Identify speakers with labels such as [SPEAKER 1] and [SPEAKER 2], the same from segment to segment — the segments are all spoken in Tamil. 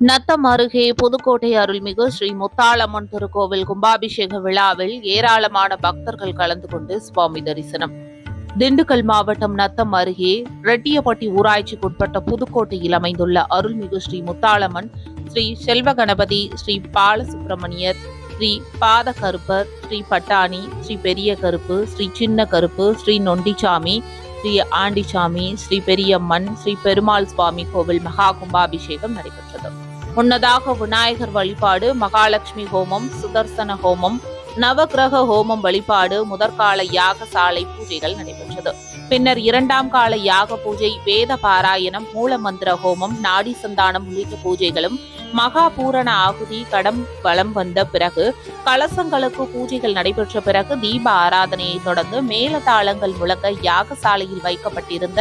[SPEAKER 1] நத்தம் அருகே புதுக்கோட்டை அருள்மிகு ஸ்ரீ முத்தாளம்மன் திருக்கோவில் கும்பாபிஷேக விழாவில் ஏராளமான பக்தர்கள் கலந்து கொண்டு சுவாமி தரிசனம். திண்டுக்கல் மாவட்டம் நத்தம் அருகே ரெட்டியப்பட்டி ஊராட்சிக்குட்பட்ட புதுக்கோட்டையில் அமைந்துள்ள அருள்மிகு ஸ்ரீ முத்தாளம்மன் ஸ்ரீ செல்வ கணபதி ஸ்ரீ பாலசுப்பிரமணியர் ஸ்ரீ பாத கருப்பர் ஸ்ரீ பட்டாணி ஸ்ரீ பெரிய கருப்பு ஸ்ரீ சின்ன கருப்பு ஸ்ரீ நொண்டிச்சாமி ஸ்ரீ ஆண்டிச்சாமி ஸ்ரீ பெரியம்மன் ஸ்ரீ பெருமாள் சுவாமி கோவில் மகா கும்பாபிஷேகம் நடைபெற்றது. முன்னதாக விநாயகர் வழிபாடு மகாலட்சுமி ஹோமம் சுதர்சன ஹோமம் நவகிரக ஹோமம் வழிபாடு முதற்கால யாகசாலை பூஜைகள் நடைபெற்றது. பின்னர் இரண்டாம் கால யாக பூஜை வேத பாராயணம் மூலமந்திர ஹோமம் நாடி சந்தானம் உள்ளிட்ட பூஜைகளும் மகா பூரண ஆகுதி கடம் வலம் வந்த பிறகு கலசங்களுக்கு பூஜைகள் நடைபெற்ற பிறகு தீப ஆராதனையை தொடர்ந்து மேலதாளங்கள் முழங்க யாகசாலையில் வைக்கப்பட்டிருந்த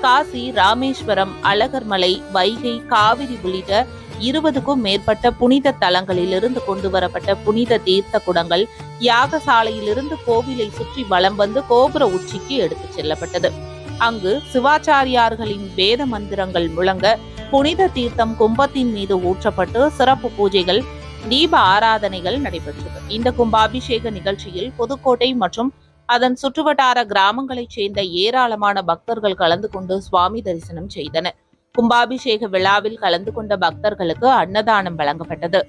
[SPEAKER 1] காசி ராமேஸ்வரம் அழகர்மலை வைகை காவிரி உள்ளிட்ட இருபதுக்கும் மேற்பட்ட புனித தலங்களிலிருந்து கொண்டு வரப்பட்ட புனித தீர்த்த குடங்கள் யாகசாலையிலிருந்து கோவிலை சுற்றி வலம் வந்து கோபுர உச்சிக்கு எடுத்துச் செல்லப்பட்டது. அங்கு சிவாச்சாரியார்களின் வேத மந்திரங்கள் முழங்க புனித தீர்த்தம் கும்பத்தின் மீது ஊற்றப்பட்டு சிறப்பு பூஜைகள் தீப ஆராதனைகள் நடைபெற்றது. இந்த கும்பாபிஷேக நிகழ்ச்சியில் புதுக்கோட்டை மற்றும் அதன் சுற்றுவட்டார கிராமங்களைச் சேர்ந்த ஏராளமான பக்தர்கள் கலந்து கொண்டு சுவாமி தரிசனம் செய்தனர். கும்பாபிஷேக விழாவில் கலந்து கொண்ட பக்தர்களுக்கு அன்னதானம் வழங்கப்பட்டது.